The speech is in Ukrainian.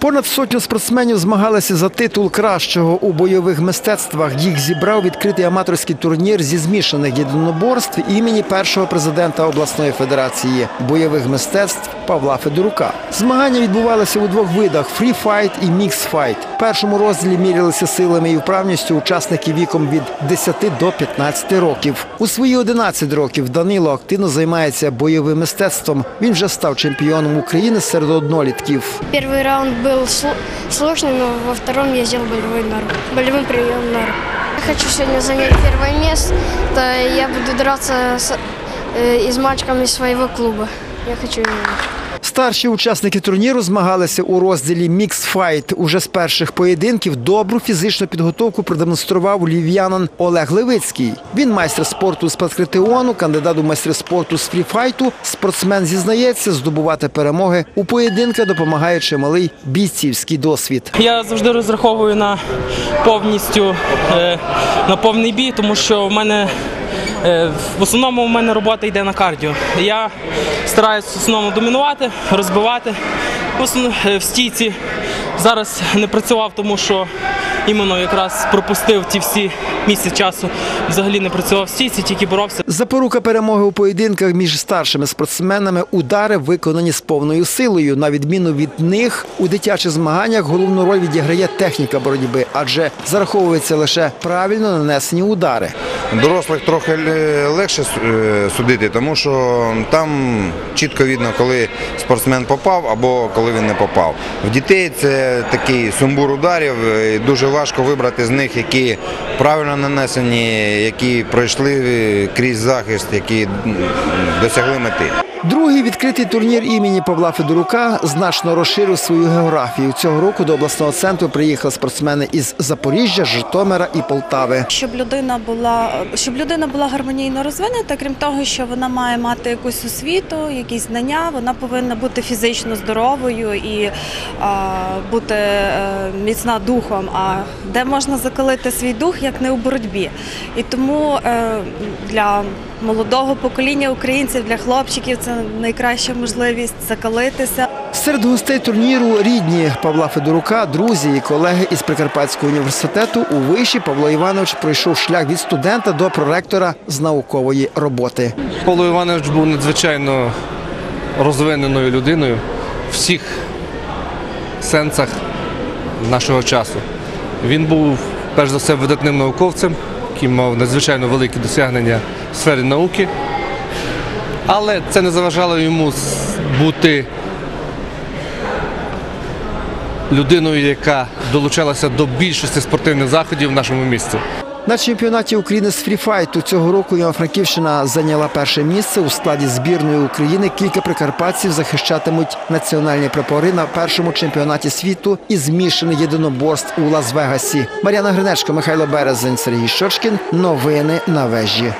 Понад сотню спортсменів змагалися за титул кращого у бойових мистецтвах. Їх зібрав відкритий аматорський турнір зі змішаних єдиноборств імені першого президента обласної федерації бойових мистецтв Павла Федорука. Змагання відбувалися у двох видах фрі-файт і міксфайт В першому розділі мірялися силами і вправністю учасники віком від 10 до 15 років. У свої 11 років Данило активно займається бойовим мистецтвом. Він вже став чемпіоном України серед однолітків. Первый раунд был сло- сложный, но во втором я сделал болевой норм, болевым приемом норм. Я хочу сегодня занять первое место. Я буду драться с, э, и с мальчиками своего клуба. Я хочу его выиграть. Старші учасники турніру змагалися у розділі міксфайт. Уже з перших поєдинків добру фізичну підготовку продемонстрував львів'янин Олег Левицький. Він майстер спорту з паскритеону, кандидат у майстри спорту з фріфайту. Спортсмен зізнається, здобувати перемоги у поєдинках допомагає чималий бійцівський досвід. Я завжди розраховую на повністю е, на повний бій, тому що в мене в основному в мене робота йде на кардіо. Я стараюся в основному домінувати, розбивати. Е, в стійці зараз не працював, тому що іменно якраз пропустив ті всі місяці часу. Взагалі не працював в стійці, тільки боровся. Запорука перемоги у поєдинках між старшими спортсменами удари виконані з повною силою. На відміну від них у дитячих змаганнях головну роль відіграє техніка боротьби, адже зараховується лише правильно нанесені удари. Дорослих трохи легше е, судити, тому що там чітко видно, коли спортсмен попав або коли він не попав. В дітей це такий сумбур ударів. е, і Дуже важко вибрати з них, які правильно нанесені, які пройшли е, крізь захист, які досягли мети. Другий відкритий турнір імені Павла Федорука значно розширив свою географію. Цього року до обласного центру приїхали спортсмени із Запоріжжя, Житомира і Полтави. щоб людина була щоб людина була гармонійно розвинена, крім того, що вона має мати якусь освіту, якісь знання, вона повинна бути фізично здоровою і а, бути е, міцна духом. А де можна закалити свій дух, як не у боротьбі? І тому е, для молодого покоління українців, для хлопчиків це найкраща можливість закалитися. Серед гостей турніру рідні Павла Федорука, друзі і колеги із Прикарпатського університету у виші Павло Іванович пройшов шлях від студента до проректора з наукової роботи. Павло Іванович був надзвичайно розвиненою людиною в всіх сенсах нашого часу. Він був, перш за все, видатним науковцем, який мав надзвичайно великі досягнення в сфері науки. Але це не заважало йому бути людиною, яка долучалася до більшості спортивних заходів в нашому місті. На чемпіонаті України з фріфайту цього року Івано-Франківщина зайняла перше місце у складі збірної України. Кілька прикарпатців захищатимуть національні прапори на першому чемпіонаті світу із змішаних єдиноборств у Лас-Вегасі. Мар'яна Гринечко, Михайло Березень, Сергій Щочкін. Новини на вежі.